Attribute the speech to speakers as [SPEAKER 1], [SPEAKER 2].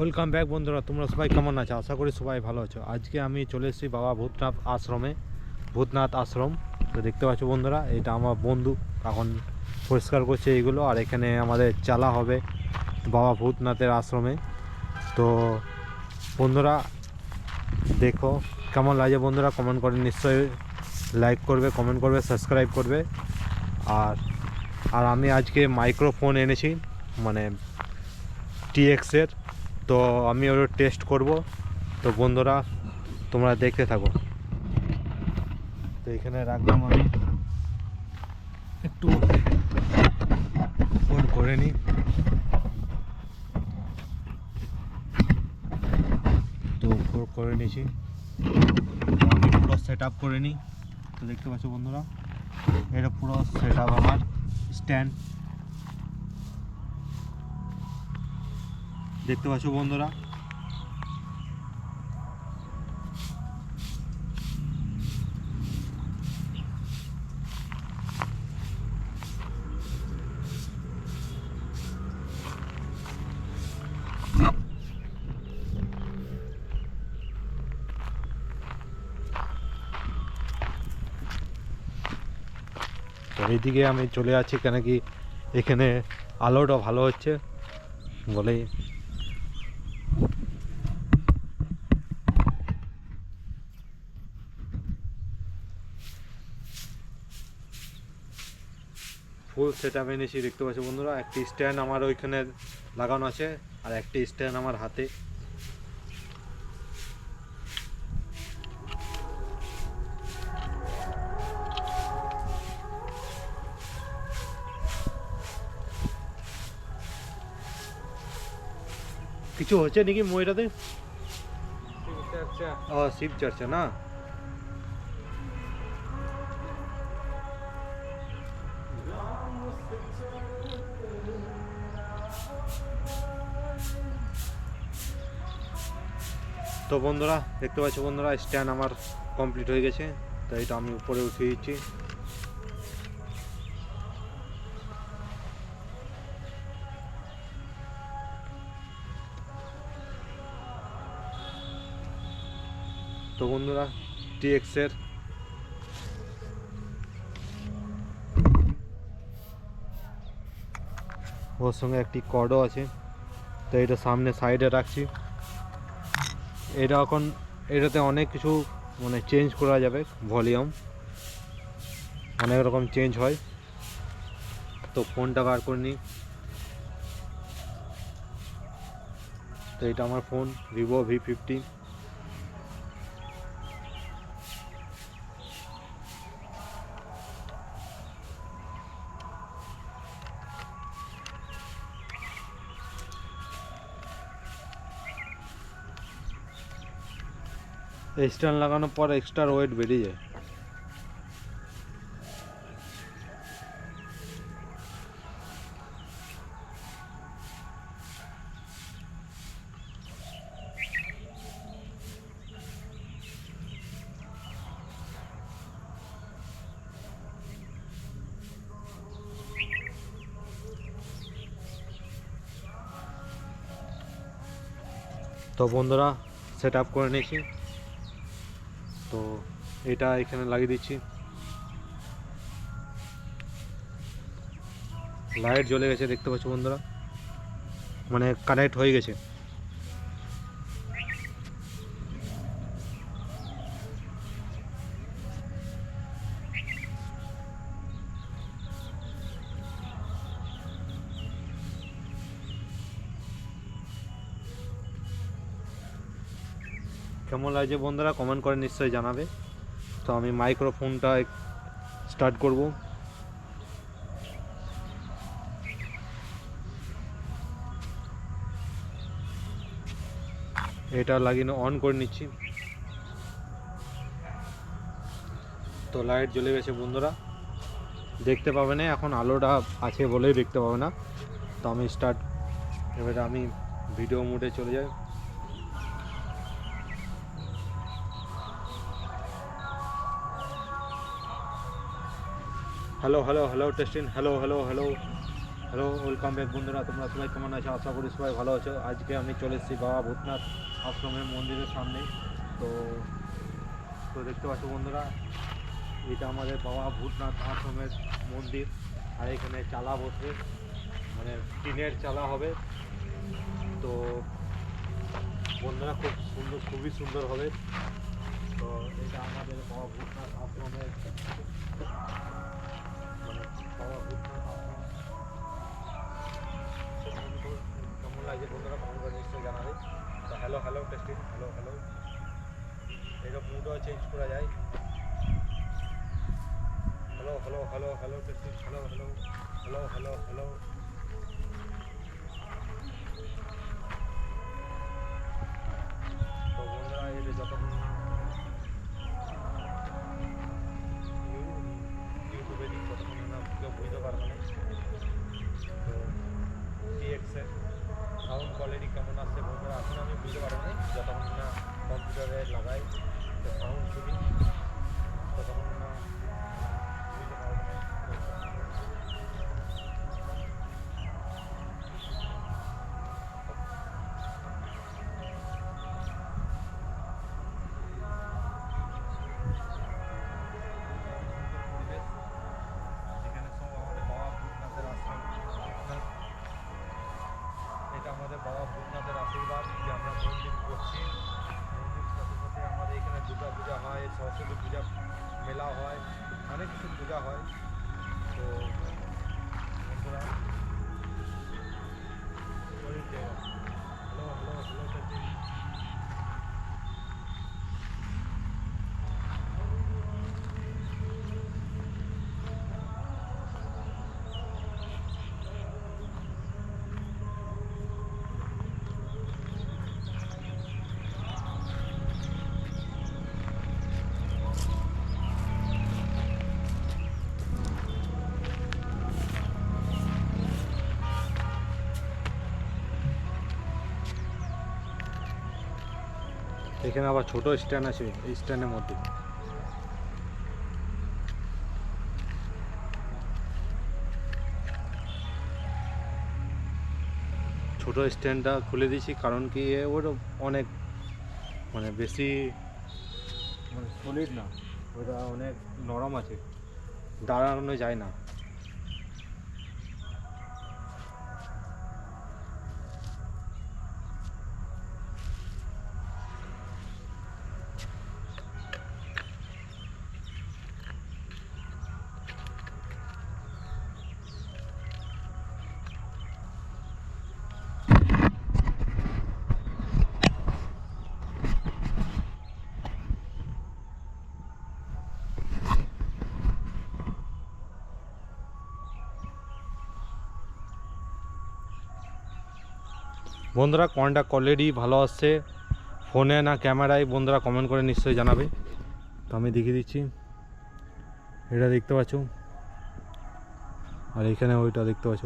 [SPEAKER 1] Welcome back বন্ধুরা। তোমরা সবাই কেমন আছো? আশা করি সবাই ভালো আছো। আজকে আমি চলে এসেছি বাবা ভূতনাথ আশ্রমে, ভূতনাথ আশ্রম। তো দেখতে পাচ্ছ বন্ধুরা, এটা আমার বন্ধু। এখন পরিষ্কার করছে এইগুলো, আর এখানে আমাদের চালা হবে বাবা ভূতনাথের আশ্রমে। তো বন্ধুরা, দেখো কেমন লাগে বন্ধুরা? কমেন্ট করে নিশ্চয়ই লাইক করবে কমেন্ট করবে সাবস্ক্রাইব করবে। আর আর আমি আজকে মাইক্রোফোন এনেছি মানে টিএক্সের তো আমি ওর টেস্ট করব। তো বন্ধুরা, তোমরা দেখতে থাকো। তো এখানে রাখলাম আমি। একটু ফোন করে নিই তো ফোন করে নিয়েছি। আমি পুরো সেট আপ করে নিই তো দেখতে পাচ্ছ বন্ধুরা, এটা পুরো সেট আপ আমার। স্ট্যান্ড দেখতে পাচ্ছ বন্ধুরা? এইদিকে আমি চলে যাচ্ছি কেন কি এখানে আলোটা ভালো হচ্ছে। বলেই ফুল সেট আপ এনেছি দেখতে পাচ্ছি বন্ধুরা একটি স্ট্যান্ড আমার ওইখানে লাগানো আছে আর একটি স্ট্যান্ড আমার হাতে। কিছু হচ্ছে নাকি ময়টাতে ও শিব চর্চা না? তো বন্ধুরা, দেখতে পাচ্ছ বন্ধুরা স্ট্যান্ড আমার কমপ্লিট হয়ে গেছে। তো এটা আমি উপরে উঠিয়ে দিচ্ছি। তো বন্ধুরা টিএক্সের ওর সঙ্গে একটি কর্ডও আছে। তো এটা সামনে সাইডে রাখছি। এটা এখন, এটাতে অনেক কিছু মানে চেঞ্জ করা যাবে ভলিউম অনেক রকম চেঞ্জ হয়। তো ফোনটা বার করে নিই। তো এটা আমার phone Vivo V fifty stand লাগানোর পর এক্সট্রা ওয়েট বেরিয়ে যায়। তো বন্ধুরা সেট আপ করে নিয়েছি। তো এটা এখানে লাগিয়ে দিচ্ছি। লাইট জ্বলে গেছে, দেখতে পাচ্ছ বন্ধুরা? মানে কানেক্ট হয়ে গেছে। কেমন লাগছে বন্ধুরা? কমেন্ট করে নিশ্চয়ই জানাবে। তো আমি মাইক্রোফোনটা স্টার্ট করব। এটা লাগিয়ে অন করে নিচ্ছি। তো লাইট জ্বলে গেছে বন্ধুরা। দেখতে পাবে না এখন আলোটা আছে বলেই দেখতে পাবে না। তো আমি স্টার্ট এবারে আমি ভিডিও মোডে চলে যাই। Hello hello hello testing hello hello hello hello welcome back বন্ধুরা। তোমরা সবাই কেমন আছো? আশা করি সবাই ভালো আছো। আজকে আমি চলে এসেছি বাবা ভূতনাথ আশ্রমের মন্দিরের সামনে। তো তো দেখতে পাচ্ছ বন্ধুরা, এটা আমাদের বাবা ভূতনাথ আশ্রমের মন্দির। আর এখানে চালা বসবে মানে টিনের চালা হবে। তো, বন্ধুরা, খুব সুন্দর, খুবই সুন্দর হবে। তো, এটা আমাদের বাবা ভূতনাথ আশ্রমের কেমন লাগছে বন্ধুরা কমেন্ট করে নিশ্চয়ই hello hello testing hello hello এইসব মুডও চেঞ্জ করা যায় hello hello hello hello testing hello hello hello hello hello তো যতক্ষণ পূজা মেলা হয় অনেক কিছু পূজা হয়। তো এখানে আবার ছোট স্ট্যান্ড আছে, এই স্ট্যান্ডের মধ্যে। ছোট স্ট্যান্ডটা খুলে দিয়েছি, কারণ কি ওর অনেক মানে বেশি মানে সলিড না, ওটা অনেক নরম আছে, দাঁড়ানো যায় না। বন্ধুরা কয়েনটা কোয়ালিটি ভালো আসছে। ফোনে না ক্যামেরায় বন্ধুরা কমেন্ট করে নিশ্চয়ই জানাবে। তো আমি দেখিয়ে দিচ্ছি। এটা দেখতে পাচ্ছ। আর এখানে ওইটা দেখতে পাচ্ছ।